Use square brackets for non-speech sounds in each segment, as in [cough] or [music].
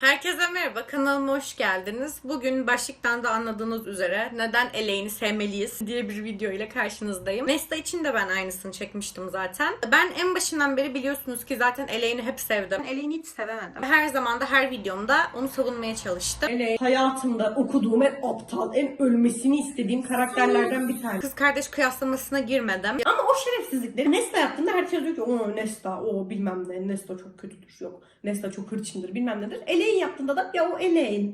Herkese merhaba, kanalıma hoş geldiniz. Bugün başlıktan da anladığınız üzere neden Elaine'i sevmeliyiz diye bir video ile karşınızdayım. Nesta için de ben aynısını çekmiştim zaten. Ben en başından beri biliyorsunuz ki zaten Elaine'i hep sevdim. Elaine'i hiç sevemedim. Her zaman da her videomda onu savunmaya çalıştım. Hele hayatımda okuduğum en aptal, en ölmesini istediğim karakterlerden bir tanesi. Kız kardeş kıyaslamasına girmedim. Ama o şerefsizlikleri Nesta yaptığında herkes diyor ki o Nesta, o bilmem ne, Nesta çok kötüdür, yok. Nesta çok hırçındır, bilmem nedir. Elaine yaptığında da ya o Elaine.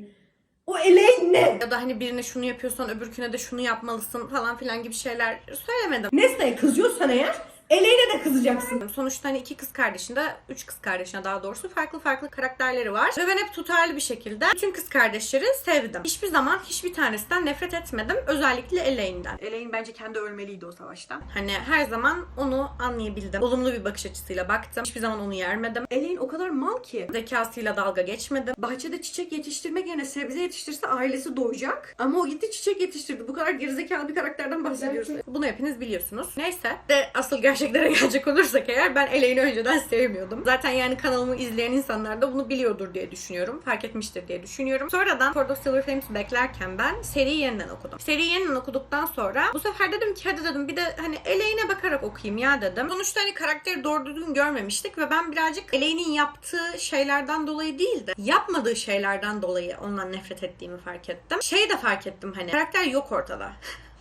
O Elaine ne? Ya da hani birine şunu yapıyorsan öbürküne de şunu yapmalısın falan filan gibi şeyler söylemedim. Nesta'ya kızıyorsan eğer Elaine'e de kızacaksın. Sonuçta hani iki kız kardeşinde, üç kız kardeşine daha doğrusu farklı farklı karakterleri var. Ve ben hep tutarlı bir şekilde bütün kız kardeşleri sevdim. Hiçbir zaman hiçbir tanesinden nefret etmedim. Özellikle Elaine'den. Elaine bence kendi ölmeliydi o savaşta. Hani her zaman onu anlayabildim. Olumlu bir bakış açısıyla baktım. Hiçbir zaman onu yermedim. Elaine o kadar mal ki. Zekasıyla dalga geçmedim. Bahçede çiçek yetiştirmek yerine sebze yetiştirse ailesi doyacak. Ama o gitti çiçek yetiştirdi. Bu kadar gerizekalı bir karakterden bahsediyorsun. Bunu hepiniz biliyorsunuz. Neyse de asıl gerçeklere gelecek olursak eğer ben Elaine'i önceden sevmiyordum. Zaten yani kanalımı izleyen insanlar da bunu biliyordur diye düşünüyorum. Fark etmiştir diye düşünüyorum. Sonradan Sword of Silver Flames beklerken ben seriyi yeniden okudum. Seriyi yeniden okuduktan sonra bu sefer dedim ki hadi dedim bir de hani Elaine'e bakarak okuyayım ya dedim. Sonuçta hani karakteri doğru düzgün görmemiştik ve ben birazcık Elaine'in yaptığı şeylerden dolayı değil de yapmadığı şeylerden dolayı ondan nefret ettiğimi fark ettim. Şey de fark ettim hani karakter yok ortada. [laughs]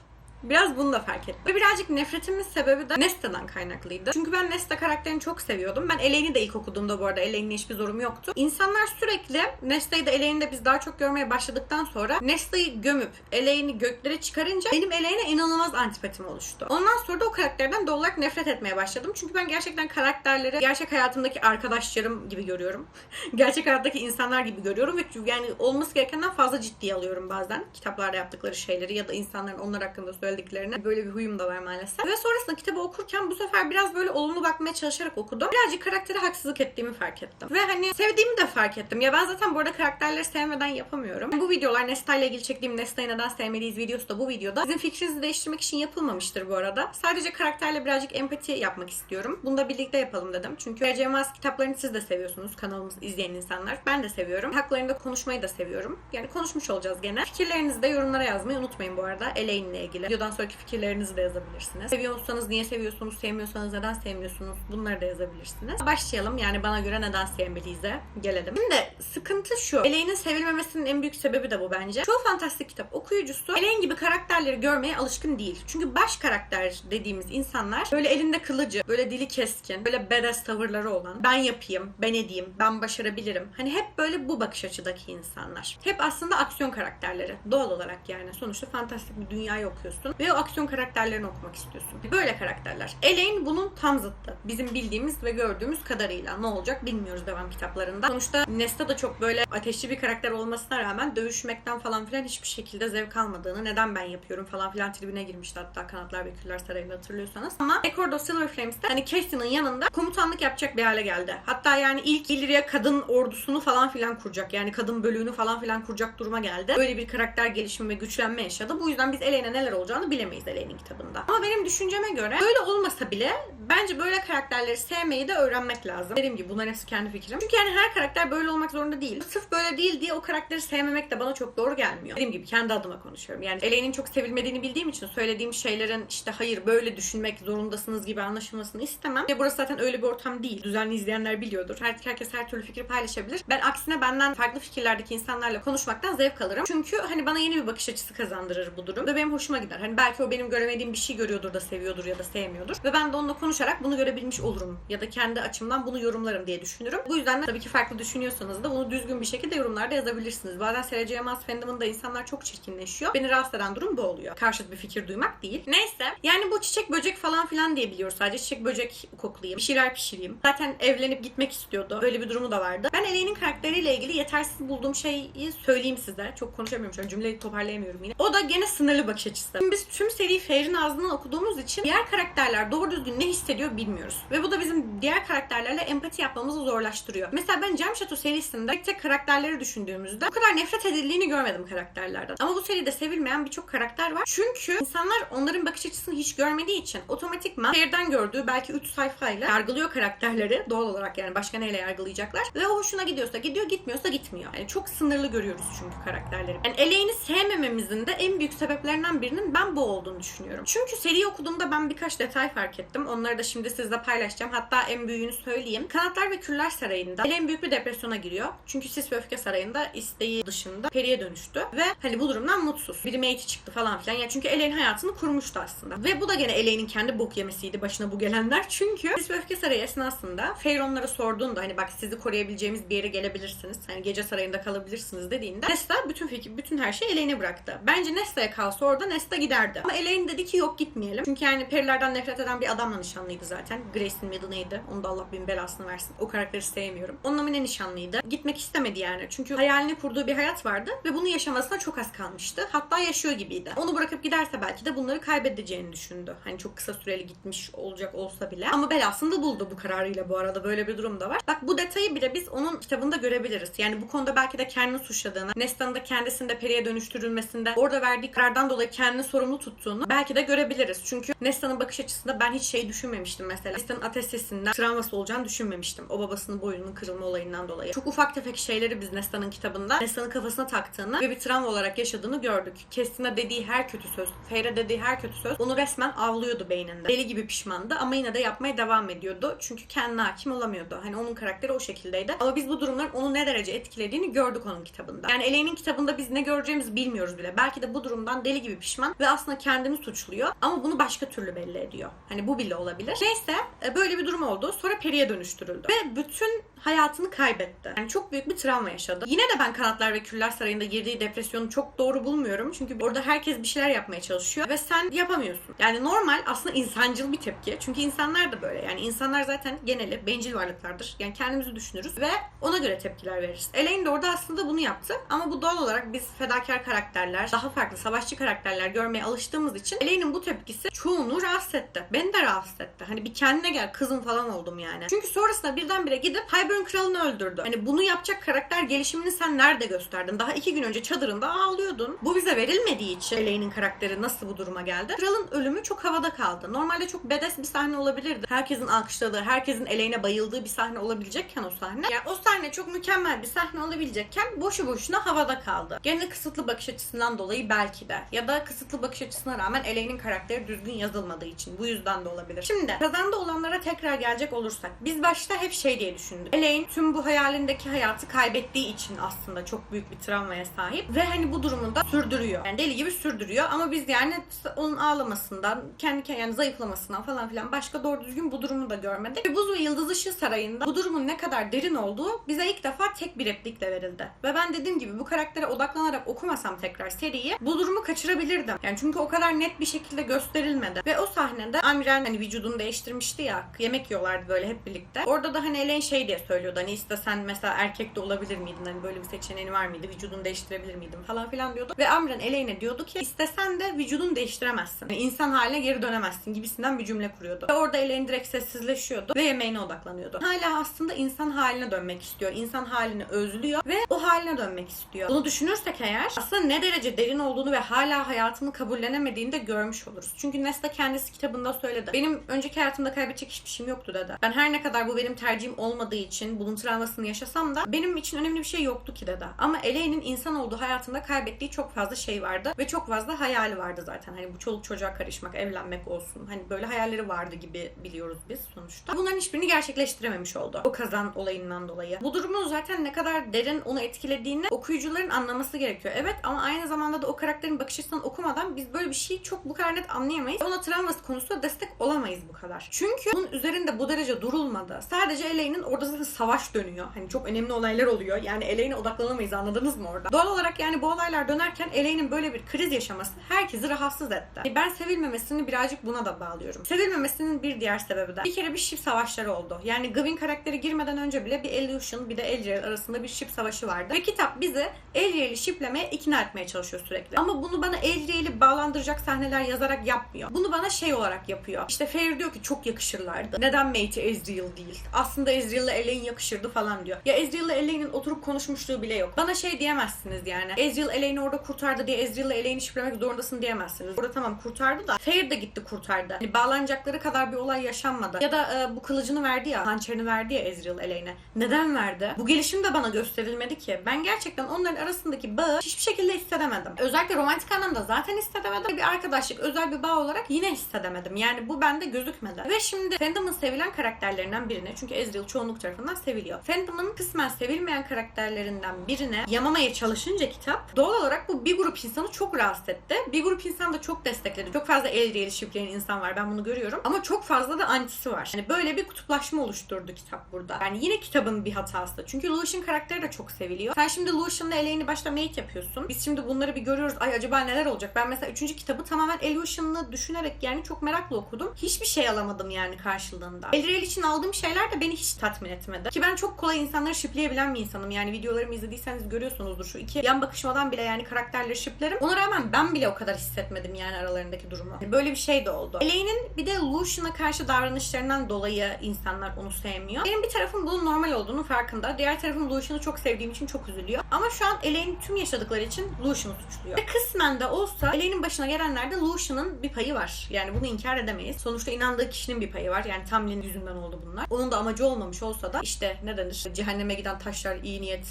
Biraz bunu da fark ettim. Ve birazcık nefretimin sebebi de Nesta'dan kaynaklıydı. Çünkü ben Nesta karakterini çok seviyordum. Ben Elaine'i de ilk okuduğumda bu arada Elaine'le hiçbir zorum yoktu. İnsanlar sürekli Nesta'yı da Elaine'i de biz daha çok görmeye başladıktan sonra Nesta'yı gömüp Elaine'i göklere çıkarınca benim Elaine'e inanılmaz antipatim oluştu. Ondan sonra da o karakterden doğal olarak nefret etmeye başladım. Çünkü ben gerçekten karakterleri gerçek hayatımdaki arkadaşlarım gibi görüyorum. [laughs] gerçek hayattaki insanlar gibi görüyorum ve yani olması gerekenden fazla ciddiye alıyorum bazen. Kitaplarda yaptıkları şeyleri ya da insanların onlar hakkında söylediklerini. Böyle bir huyum da var maalesef. Ve sonrasında kitabı okurken bu sefer biraz böyle olumlu bakmaya çalışarak okudum. Birazcık karaktere haksızlık ettiğimi fark ettim. Ve hani sevdiğimi de fark ettim. Ya ben zaten bu arada karakterleri sevmeden yapamıyorum. Bu videolar Nesta ile ilgili çektiğim Nesta'yı neden sevmeliyiz videosu da bu videoda. Sizin fikrinizi değiştirmek için yapılmamıştır bu arada. Sadece karakterle birazcık empati yapmak istiyorum. Bunu da birlikte yapalım dedim. Çünkü. Mas kitaplarını siz de seviyorsunuz. Kanalımızı izleyen insanlar. Ben de seviyorum. Haklarında konuşmayı da seviyorum. Yani konuşmuş olacağız gene. Fikirlerinizi de yorumlara yazmayı unutmayın bu arada. Elaine ile ilgili. Videodan sonraki fikirlerinizi de yazabilirsiniz. Seviyorsanız niye seviyorsunuz, sevmiyorsanız neden sevmiyorsunuz bunları da yazabilirsiniz. Başlayalım. Yani bana göre neden sevmeliyiz'e gelelim. Şimdi sıkıntı şu. Elaine'in sevilmemesinin en büyük sebebi de bu bence. Çoğu fantastik kitap okuyucusu Elaine gibi karakterleri görmeye alışkın değil. Çünkü baş karakter dediğimiz insanlar böyle elinde kılıcı, böyle dili keskin, böyle badass tavırları olan, ben yapayım, ben edeyim, ben başarabilirim. Hani hep böyle bu bakış açıdaki insanlar. Hep aslında aksiyon karakterleri. Doğal olarak yani. Sonuçta fantastik bir dünyayı okuyorsun ve o aksiyon karakterlerini okumak istiyorsun. Böyle karakterler. Elaine bunun tam zıttı. Bizim bildiğimiz ve gördüğümüz kadarıyla. Ne olacak bilmiyoruz devam kitaplarında. Sonuçta Nesta da çok böyle ateşli bir karakter olmasına rağmen dövüşmekten falan filan hiçbir şekilde zevk almadığını, neden ben yapıyorum falan filan tribüne girmişti hatta Kanatlar ve Küller Sarayı'nda hatırlıyorsanız. Ama Record of Silver Flames'te hani Cassian'ın yanında komutanlık yapacak bir hale geldi. Hatta yani ilk Illyria kadın ordusunu falan filan kuracak. Yani kadın bölüğünü falan filan kuracak duruma geldi. Böyle bir karakter gelişimi ve güçlenme yaşadı. Bu yüzden biz Elaine'e neler olacağını bilemeyiz Elaine'in kitabında. Ama benim düşünceme göre böyle olmasa bile bence böyle karakterleri sevmeyi de öğrenmek lazım. Dediğim gibi bunların hepsi kendi fikrim. Çünkü yani her karakter böyle olmak zorunda değil. Sırf böyle değil diye o karakteri sevmemek de bana çok doğru gelmiyor. Dediğim gibi kendi adıma konuşuyorum. Yani Elaine'in çok sevilmediğini bildiğim için söylediğim şeylerin işte hayır böyle düşünmek zorundasınız gibi anlaşılmasını istemem. Ve burası zaten öyle bir ortam değil. Düzenli izleyenler biliyordur. Her, herkes her türlü fikri paylaşabilir. Ben aksine benden farklı fikirlerdeki insanlarla konuşmaktan zevk alırım. Çünkü hani bana yeni bir bakış açısı kazandırır bu durum. Ve benim hoşuma gider. Hani belki o benim göremediğim bir şey görüyordur da seviyordur ya da sevmiyordur. Ve ben de onunla konuşarak bunu görebilmiş olurum. Ya da kendi açımdan bunu yorumlarım diye düşünürüm. Bu yüzden de tabii ki farklı düşünüyorsanız da bunu düzgün bir şekilde yorumlarda yazabilirsiniz. Bazen Serece Yılmaz fandomında insanlar çok çirkinleşiyor. Beni rahatsız eden durum bu oluyor. Karşıt bir fikir duymak değil. Neyse. Yani bu çiçek böcek falan filan diye biliyoruz. Sadece çiçek böcek koklayayım. Bir şeyler pişireyim. Zaten evlenip gitmek istiyordu. Böyle bir durumu da vardı. Ben Elaine'in karakteriyle ilgili yetersiz bulduğum şeyi söyleyeyim size. Çok konuşamıyorum şu an. Cümleyi toparlayamıyorum yine. O da gene sınırlı bakış açısı. Şimdi biz tüm seriyi Fair'in ağzından okuduğumuz için diğer karakterler doğru düzgün ne hissediyor bilmiyoruz. Ve bu da bizim diğer karakterlerle empati yapmamızı zorlaştırıyor. Mesela ben Cem Şato serisinde tek tek karakterleri düşündüğümüzde bu kadar nefret edildiğini görmedim karakterlerden. Ama bu seride sevilmeyen birçok karakter var. Çünkü insanlar onların bakış açısını hiç görmediği için otomatikman Fair'den gördüğü belki 3 sayfayla yargılıyor karakterleri. Doğal olarak yani başka neyle yargılayacaklar. Ve o hoşuna gidiyorsa gidiyor, gitmiyorsa gitmiyor. Yani çok sınırlı görüyoruz çünkü karakterleri. Yani Elaine'i sevmememizin de en büyük sebeplerinden birinin ben bu olduğunu düşünüyorum. Çünkü seriyi okuduğumda ben birkaç detay fark ettim. Onları da şimdi sizle paylaşacağım. Hatta en büyüğünü söyleyeyim. Kanatlar ve Küller Sarayı'nda Elaine büyük bir depresyona giriyor. Çünkü Sis ve Öfke Sarayı'nda isteği dışında periye dönüştü. Ve hani bu durumdan mutsuz. Bir mate çıktı falan filan. Yani çünkü Elaine hayatını kurmuştu aslında. Ve bu da gene Elaine'in kendi bok yemesiydi başına bu gelenler. [laughs] Çünkü Sis ve Öfke Sarayı esnasında Feyre onlara sorduğunda hani bak sizi koruyabileceğimiz bir yere gelebilirsiniz. Hani gece sarayında kalabilirsiniz dediğinde Nesta bütün fikir, bütün her şeyi Elaine'e bıraktı. Bence Nesta'ya kalsa orada Nesta giderdi. Ama Elaine dedi ki yok gitmeyelim. Çünkü yani perilerden nefret eden bir adamla nişanlıydı zaten. Grace'in adı neydi? Onu da Allah bin belasını versin. O karakteri sevmiyorum. Onunla mı ne nişanlıydı? Gitmek istemedi yani. Çünkü hayalini kurduğu bir hayat vardı ve bunu yaşamasına çok az kalmıştı. Hatta yaşıyor gibiydi. Onu bırakıp giderse belki de bunları kaybedeceğini düşündü. Hani çok kısa süreli gitmiş olacak olsa bile. Ama belasını da buldu bu kararıyla bu arada. Böyle bir durum da var. Bak bu detayı bile biz onun kitabında görebiliriz. Yani bu konuda belki de kendini suçladığını, Nesta'nın da kendisini periye dönüştürülmesinde orada verdiği karardan dolayı kendini sorumlu tuttuğunu belki de görebiliriz. Çünkü Nesta'nın bakış açısında ben hiç şey düşünmemiştim mesela. Nesta'nın ateş sesinden travması olacağını düşünmemiştim. O babasının boynunun kırılma olayından dolayı. Çok ufak tefek şeyleri biz Nesta'nın kitabında Nesta'nın kafasına taktığını ve bir travma olarak yaşadığını gördük. Kestina dediği her kötü söz, Feyre dediği her kötü söz onu resmen avlıyordu beyninde. Deli gibi pişmandı ama yine de yapmaya devam ediyordu. Çünkü kendine hakim olamıyordu. Hani onun karakteri o şekildeydi. Ama biz bu durumların onu ne derece etkilediğini gördük onun kitabında. Yani Elaine'in kitabında biz ne göreceğimizi bilmiyoruz bile. Belki de bu durumdan deli gibi pişman ve aslında kendini suçluyor. Ama bunu başka türlü belli ediyor. Hani bu bile olabilir. Neyse e, böyle bir durum oldu. Sonra Peri'ye dönüştürüldü. Ve bütün hayatını kaybetti. Yani çok büyük bir travma yaşadı. Yine de ben Kanatlar ve Küller Sarayı'nda girdiği depresyonu çok doğru bulmuyorum. Çünkü orada herkes bir şeyler yapmaya çalışıyor ve sen yapamıyorsun. Yani normal aslında insancıl bir tepki. Çünkü insanlar da böyle. Yani insanlar zaten geneli bencil varlıklardır. Yani kendimizi düşünürüz ve ona göre tepkiler veririz. Elaine de orada aslında bunu yaptı. Ama bu doğal olarak biz fedakar karakterler, daha farklı savaşçı karakterler görmeye alıştığımız için Elaine'in bu tepkisi çoğunu rahatsız etti. Beni de rahatsız etti. Hani bir kendine gel kızım falan oldum yani. Çünkü sonrasında birdenbire gidip Hybern kralını öldürdü. Hani bunu yapacak karakter gelişimini sen nerede gösterdin? Daha iki gün önce çadırında ağlıyordun. Bu bize verilmediği için Elaine'in karakteri nasıl bu duruma geldi? Kralın ölümü çok havada kaldı. Normalde çok bedes bir sahne olabilirdi. Herkesin alkışladığı, herkesin Elaine'e bayıldığı bir sahne olabilecekken o sahne. Yani o sahne çok mükemmel bir sahne olabilecekken boşu boşuna havada kaldı. Gene kısıtlı bakış açısından dolayı belki de. Ya da kısıtlı bakış açısına rağmen Elaine'in karakteri düzgün yazılmadığı için. Bu yüzden de olabilir. Şimdi kazanda olanlara tekrar gelecek olursak. Biz başta hep şey diye düşündük. Elaine tüm bu hayalindeki hayatı kaybettiği için aslında çok büyük bir travmaya sahip. Ve hani bu durumunu da sürdürüyor. Yani deli gibi sürdürüyor. Ama biz yani onun ağlamasından, kendi yani zayıflamasından falan filan başka doğru düzgün bu durumu da görmedik. Ve Buz ve Yıldız Işığı Sarayı'nda bu durumun ne kadar derin olduğu bize ilk defa tek bir replikle verildi. Ve ben dediğim gibi bu karaktere odaklanarak okumasam tekrar seriyi bu durumu kaçırabilirdim. Yani çünkü o kadar net bir şekilde gösterilmedi. Ve o sahnede Amiren hani vücudunu değiştirmişti ya. Yemek yiyorlardı böyle hep birlikte. Orada da hani Elaine şey diye söylüyordu. Hani istesen mesela erkek de olabilir miydin? Hani böyle bir seçeneğin var mıydı? Vücudunu değiştirebilir miydin? Falan filan diyordu. Ve Amiren Elaine'e diyordu ki istesen de vücudunu değiştiremezsin. Yani insan haline geri dönemezsin gibisinden bir cümle kuruyordu. Ve orada Elaine direkt sessizleşiyordu ve yemeğine odaklanıyordu. Hala aslında insan haline dönmek istiyor. İnsan halini özlüyor ve o haline dönmek istiyor. Bunu düşünürsek eğer aslında ne derece derin olduğunu ve hala hayatını kabullenemediğini de görmüş oluruz. Çünkü Nesta kendisi kitabında söyledi. Benim önceki hayatımda kaybedecek hiçbir şeyim yoktu dedi. Ben her ne kadar bu benim tercihim olmadığı için bunun travmasını yaşasam da benim için önemli bir şey yoktu ki dedi. Ama Elaine'in insan olduğu hayatında kaybettiği çok fazla şey vardı ve çok fazla hayali vardı zaten. Hani bu çoluk çocuğa karışmak, evlenmek olsun. Hani böyle hayalleri vardı gibi biliyoruz biz sonuçta. Bunların hiçbirini gerçekleştirememiş oldu. O kazan olayından dolayı. Bu durumun zaten ne kadar derin onu etkilediğini okuyucuların anlaması gerekiyor. Evet ama aynı zamanda da o karakterin bakış açısından okumadan biz böyle bir şeyi çok bu kadar net anlayamayız. Ona travması konusunda destek olamayız bu kadar. Çünkü bunun üzerinde bu derece durulmadı. Sadece Elaine'in orada zaten savaş dönüyor. Hani çok önemli olaylar oluyor. Yani Elaine'e odaklanamayız anladınız mı orada? Doğal olarak yani bu olaylar dönerken Elaine'in böyle bir kriz yaşaması herkesi rahatsız etti. Ben sevilmemesini birazcık buna da bağlıyorum. Sevilmemesinin bir diğer sebebi de bir kere bir ship savaşları oldu. Yani Gavin karakteri girmeden önce bile bir Illusion bir de Elriel arasında bir ship savaşı vardı. Ve kitap bizi Elriel'i shiplemeye ikna etmeye çalışıyor sürekli. Ama bunu bana Elriel'i bağlandıracak sahneler yazarak yapmıyor. Bunu bana şey olarak yapıyor. İşte Fair diyor ki çok yakışırlardı. Neden Mate'i Ezreal değil? Aslında Ezreal'la Elaine yakışırdı falan diyor. Ya Ezreal'la Elaine'in oturup konuşmuşluğu bile yok. Bana şey diyemezsiniz yani. Ezreal Elaine'i orada kurtardı diye Ezreal'la Elaine'i şiplemek zorundasın diyemezsiniz. Orada tamam kurtardı da Fair de gitti kurtardı. Hani bağlanacakları kadar bir olay yaşanmadı. Ya da e, bu kılıcını verdi ya, hançerini verdi ya Ezreal Elaine'e. Neden verdi? Bu gelişim de bana gösterilmedi ki. Ben gerçekten onların arasındaki bağı hiçbir şekilde hissedemedim. Özellikle romantik anlamda zaten hissedemedim. Bir arkadaşlık, özel bir bağ olarak yine hissedemedim. Yani bu bende gözükmedi. Ve şimdi fandom'ın sevilen karakterlerinden birine, çünkü Ezreal çoğunluk tarafından seviliyor. Fandom'ın kısmen sevilmeyen karakterlerinden birine yamamaya çalışınca kitap, doğal olarak bu bir grup insanı çok rahatsız etti. Bir grup insan da çok destekledi. Çok fazla Ezreal'i şipleyen insan var. Ben bunu görüyorum. Ama çok fazla da antisi var. Yani böyle bir kutuplaşma oluşturdu kitap burada. Yani yine kitabın bir hatası. Çünkü Lucian karakteri de çok seviliyor. Sen şimdi Lucian'la Elaine'i başta mate yapıyorsun. Biz şimdi bunları bir görüyoruz. Ay acaba neler olacak? Ben mesela 3. kitabı tamamen Elucian'ı düşünerek yani çok merakla okudum. Hiçbir şey alamadım yani karşılığında. Elrael için aldığım şeyler de beni hiç tatmin etmedi. Ki ben çok kolay insanları shipleyebilen bir insanım. Yani videolarımı izlediyseniz görüyorsunuzdur şu iki yan bakışmadan bile yani karakterleri shiplerim. Ona rağmen ben bile o kadar hissetmedim yani aralarındaki durumu. Böyle bir şey de oldu. Elaine'in bir de Lucian'a karşı davranışlarından dolayı insanlar onu sevmiyor. Benim bir tarafım bunun normal olduğunu farkında. Diğer tarafım Lucian'ı çok sevdiğim için çok üzülüyor. Ama şu an Elaine'in tüm yaşadıkları için Lucian'ı suçluyor. Ve kısmen de olsa Elaine'in başına gelenlerde Lucian'ın bir payı var. Yani bunu inkar edemeyiz. Sonuçta inandığı kişinin bir payı var. Yani Tamlin yüzünden oldu bunlar. Onun da amacı olmamış olsa da işte ne denir? Cehenneme giden taşlar iyi niyet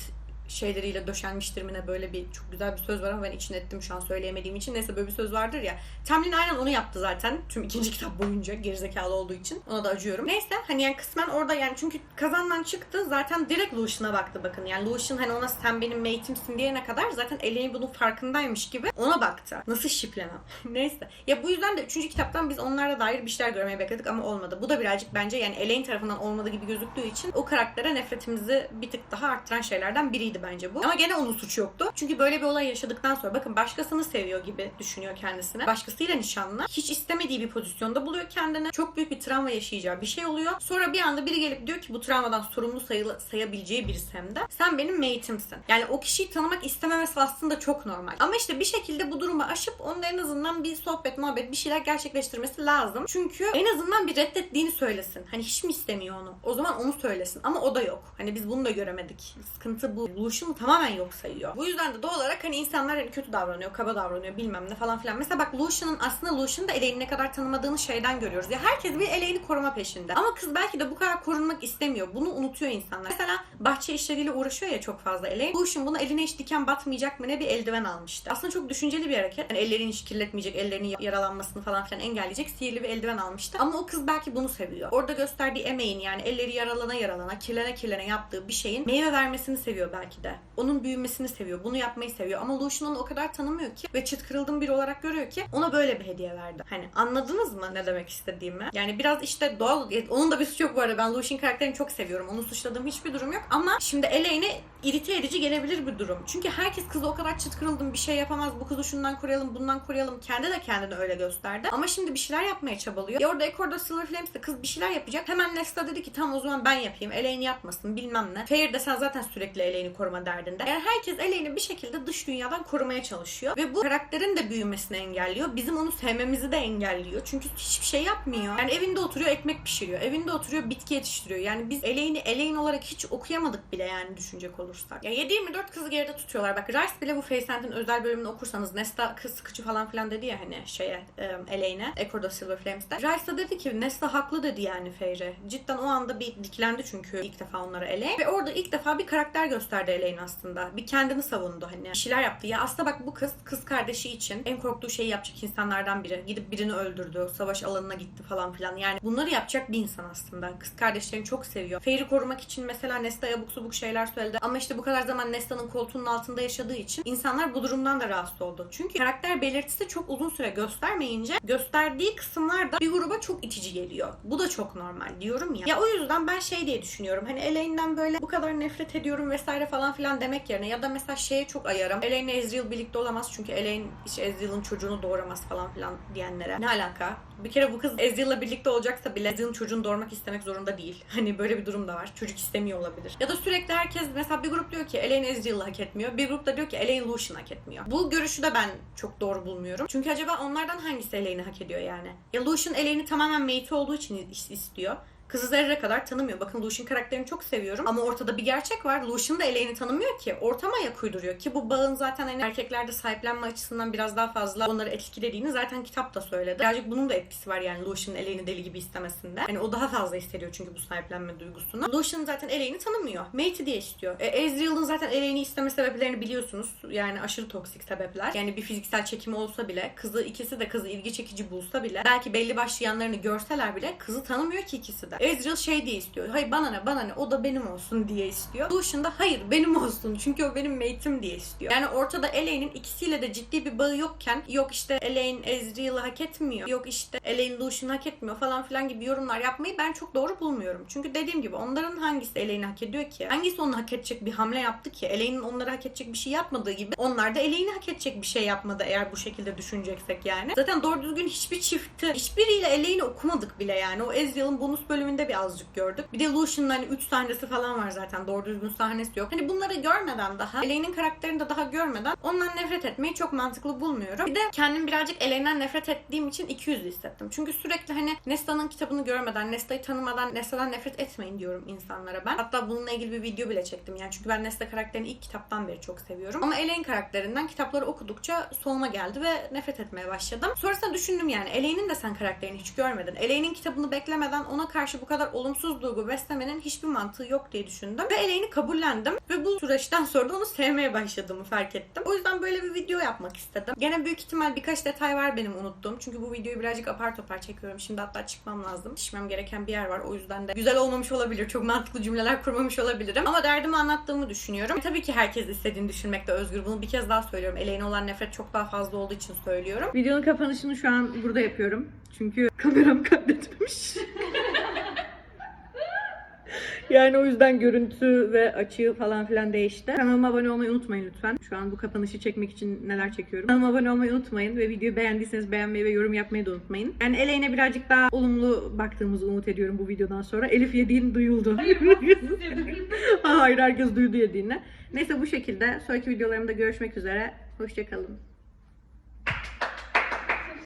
şeyleriyle döşenmiştir mi ne böyle bir çok güzel bir söz var ama ben için ettim şu an söyleyemediğim için. Neyse böyle bir söz vardır ya. Tamlin aynen onu yaptı zaten. Tüm ikinci [laughs] kitap boyunca gerizekalı olduğu için. Ona da acıyorum. Neyse hani yani kısmen orada yani çünkü kazandan çıktı zaten direkt Lucian'a baktı bakın. Yani Lucian hani ona sen benim mate'imsin diyene kadar zaten Elaine bunun farkındaymış gibi ona baktı. Nasıl şiplemem. [laughs] Neyse. Ya bu yüzden de üçüncü kitaptan biz onlara dair bir şeyler görmeyi bekledik ama olmadı. Bu da birazcık bence yani Elaine tarafından olmadığı gibi gözüktüğü için o karaktere nefretimizi bir tık daha arttıran şeylerden biriydi bence bu. Ama gene onun suçu yoktu. Çünkü böyle bir olay yaşadıktan sonra bakın başkasını seviyor gibi düşünüyor kendisine. Başkasıyla nişanlı. Hiç istemediği bir pozisyonda buluyor kendini. Çok büyük bir travma yaşayacağı bir şey oluyor. Sonra bir anda biri gelip diyor ki bu travmadan sorumlu sayılı, sayabileceği birisi hem de. Sen benim mate'imsin. Yani o kişiyi tanımak istememesi aslında çok normal. Ama işte bir şekilde bu durumu aşıp onun en azından bir sohbet, muhabbet bir şeyler gerçekleştirmesi lazım. Çünkü en azından bir reddettiğini söylesin. Hani hiç mi istemiyor onu? O zaman onu söylesin. Ama o da yok. Hani biz bunu da göremedik. Sıkıntı bu. Buluşumu tamamen yok sayıyor. Bu yüzden de doğal olarak hani insanlar hani kötü davranıyor, kaba davranıyor bilmem ne falan filan. Mesela bak Lucian'ın aslında Lucian'ın da Elaine'i ne kadar tanımadığını şeyden görüyoruz. Ya herkes bir Elaine'i koruma peşinde. Ama kız belki de bu kadar korunmak istemiyor. Bunu unutuyor insanlar. Mesela bahçe işleriyle uğraşıyor ya çok fazla Elaine. Lucian buna eline hiç diken batmayacak mı ne bir eldiven almıştı. Aslında çok düşünceli bir hareket. Yani ellerini hiç kirletmeyecek, ellerinin yaralanmasını falan filan engelleyecek sihirli bir eldiven almıştı. Ama o kız belki bunu seviyor. Orada gösterdiği emeğin yani elleri yaralana yaralana, kirlene kirlene yaptığı bir şeyin meyve vermesini seviyor belki de. Onun büyümesini seviyor. Bunu yapmayı seviyor. Ama Lucian onu o kadar tanımıyor ki ve çıt kırıldığım biri olarak görüyor ki ona böyle bir hediye verdi. Hani anladınız mı ne demek istediğimi? Yani biraz işte doğal onun da bir suçu yok bu arada. Ben Lucian karakterini çok seviyorum. Onu suçladığım hiçbir durum yok. Ama şimdi Elaine'e irite edici gelebilir bir durum. Çünkü herkes kızı o kadar çıt kırıldım bir şey yapamaz. Bu kızı şundan koruyalım bundan koruyalım. Kendi de kendini öyle gösterdi. Ama şimdi bir şeyler yapmaya çabalıyor. Ya orada Ekor'da Silver Flames'te kız bir şeyler yapacak. Hemen Nesta dedi ki tamam o zaman ben yapayım. Elaine yapmasın bilmem ne. Fair de sen zaten sürekli Elaine'i koruma derdinde. Yani herkes Elaine'i bir şekilde dış dünyadan korumaya çalışıyor. Ve bu karakterin de büyümesini engelliyor. Bizim onu sevmemizi de engelliyor. Çünkü hiçbir şey yapmıyor. Yani evinde oturuyor ekmek pişiriyor. Evinde oturuyor bitki yetiştiriyor. Yani biz Elaine'i Elaine olarak hiç okuyamadık bile yani düşünecek olursak. Ya 7-24 kızı geride tutuyorlar. Bak Rice bile bu Facehunt'ın özel bölümünü okursanız Nesta kız sıkıcı falan filan dedi ya hani şeye e, Elaine'e Echo'da Silver Flames'te. Rice da dedi ki Nesta haklı dedi yani Feyre. Cidden o anda bir diklendi çünkü ilk defa onlara Elaine. Ve orada ilk defa bir karakter gösterdi Elaine aslında. Bir kendini savundu hani. Bir şeyler yaptı. Ya aslında bak bu kız kız kardeşi için en korktuğu şeyi yapacak insanlardan biri. Gidip birini öldürdü. Savaş alanına gitti falan filan. Yani bunları yapacak bir insan aslında. Kız kardeşlerini çok seviyor. Feyri korumak için mesela Nesta abuk subuk şeyler söyledi. Ama işte bu kadar zaman Nesta'nın koltuğunun altında yaşadığı için insanlar bu durumdan da rahatsız oldu. Çünkü karakter belirtisi çok uzun süre göstermeyince gösterdiği kısımlar da bir gruba çok itici geliyor. Bu da çok normal diyorum ya. Ya o yüzden ben şey diye düşünüyorum. Hani Elaine'den böyle bu kadar nefret ediyorum vesaire falan filan demek yerine ya da mesela şeye çok ayarım. Elaine'le Ezreal birlikte olamaz çünkü Elaine hiç Ezreal'ın çocuğunu doğuramaz falan filan diyenlere. Ne alaka? Bir kere bu kız Ezreal'la birlikte olacaksa bile Ezreal'ın çocuğunu doğurmak istemek zorunda değil. Hani böyle bir durum da var. Çocuk istemiyor olabilir. Ya da sürekli herkes mesela bir grup diyor ki Elaine Ezreal'ı hak etmiyor. Bir grup da diyor ki Elaine Lucian hak etmiyor. Bu görüşü de ben çok doğru bulmuyorum. Çünkü acaba onlardan hangisi Elaine'i hak ediyor yani? Ya Lucian Elaine'i tamamen mate olduğu için is- istiyor. Kızı zerre kadar tanımıyor. Bakın Lucian karakterini çok seviyorum. Ama ortada bir gerçek var. Lucian da Elaine'i tanımıyor ki. Ortama ayak uyduruyor. Ki bu bağın zaten hani erkeklerde sahiplenme açısından biraz daha fazla onları etkilediğini zaten kitap da söyledi. Birazcık bunun da etkisi var yani Lucian'ın Elaine'i deli gibi istemesinde. Hani o daha fazla hissediyor çünkü bu sahiplenme duygusunu. Lucian zaten Elaine'i tanımıyor. Mate'i diye istiyor. E, Ezreal'ın zaten Elaine'i isteme sebeplerini biliyorsunuz. Yani aşırı toksik sebepler. Yani bir fiziksel çekimi olsa bile kızı ikisi de kızı ilgi çekici bulsa bile belki belli başlı yanlarını görseler bile kızı tanımıyor ki ikisi de. Ezreal şey diye istiyor. Hayır bana ne bana ne o da benim olsun diye istiyor. Lucian da hayır benim olsun çünkü o benim mate'im diye istiyor. Yani ortada Elaine'in ikisiyle de ciddi bir bağı yokken yok işte Elaine Ezreal'ı hak etmiyor. Yok işte Elaine Lucian'ı hak etmiyor falan filan gibi yorumlar yapmayı ben çok doğru bulmuyorum. Çünkü dediğim gibi onların hangisi Elaine'i hak ediyor ki? Hangisi onu hak edecek bir hamle yaptı ki? Elaine'in onları hak edecek bir şey yapmadığı gibi onlar da Elaine'i hak edecek bir şey yapmadı eğer bu şekilde düşüneceksek yani. Zaten doğru düzgün hiçbir çifti, hiçbiriyle Elaine'i okumadık bile yani. O Ezreal'ın bonus bölümünde bir azıcık gördük. Bir de Lucian'ın hani 3 sahnesi falan var zaten. Doğru düzgün sahnesi yok. Hani bunları görmeden daha, Elaine'in karakterini de daha görmeden ondan nefret etmeyi çok mantıklı bulmuyorum. Bir de kendim birazcık Elaine'den nefret ettiğim için 200 hissettim. Çünkü sürekli hani Nesta'nın kitabını görmeden, Nesta'yı tanımadan Nesta'dan nefret etmeyin diyorum insanlara ben. Hatta bununla ilgili bir video bile çektim yani. Çünkü ben Nesta karakterini ilk kitaptan beri çok seviyorum. Ama Elaine karakterinden kitapları okudukça soğuma geldi ve nefret etmeye başladım. Sonrasında düşündüm yani Elaine'in de sen karakterini hiç görmedin. Elaine'in kitabını beklemeden ona karşı bu kadar olumsuz duygu beslemenin hiçbir mantığı yok diye düşündüm. Ve Elaine'i kabullendim. Ve bu süreçten sonra da onu sevmeye başladığımı fark ettim. O yüzden böyle bir video yapmak istedim. Gene büyük ihtimal birkaç detay var benim unuttuğum. Çünkü bu videoyu birazcık apar topar çekiyorum. Şimdi hatta çıkmam lazım. Yetişmem gereken bir yer var. O yüzden de güzel olmamış olabilir. Çok mantıklı cümleler kurmamış olabilirim. Ama derdimi anlattığımı düşünüyorum. Tabii ki herkes istediğini düşünmekte özgür. Bunu bir kez daha söylüyorum. Elaine'e olan nefret çok daha fazla olduğu için söylüyorum. Videonun kapanışını şu an burada yapıyorum. Çünkü kameram kaydetmemiş. [laughs] Yani o yüzden görüntü ve açı falan filan değişti. Kanalıma abone olmayı unutmayın lütfen. Şu an bu kapanışı çekmek için neler çekiyorum. Kanalıma abone olmayı unutmayın ve videoyu beğendiyseniz beğenmeyi ve yorum yapmayı da unutmayın. Yani Elaine'e birazcık daha olumlu baktığımızı umut ediyorum bu videodan sonra. Elif yediğin duyuldu. [laughs] Hayır herkes duydu yediğini. Neyse bu şekilde. Sonraki videolarımda görüşmek üzere. Hoşçakalın.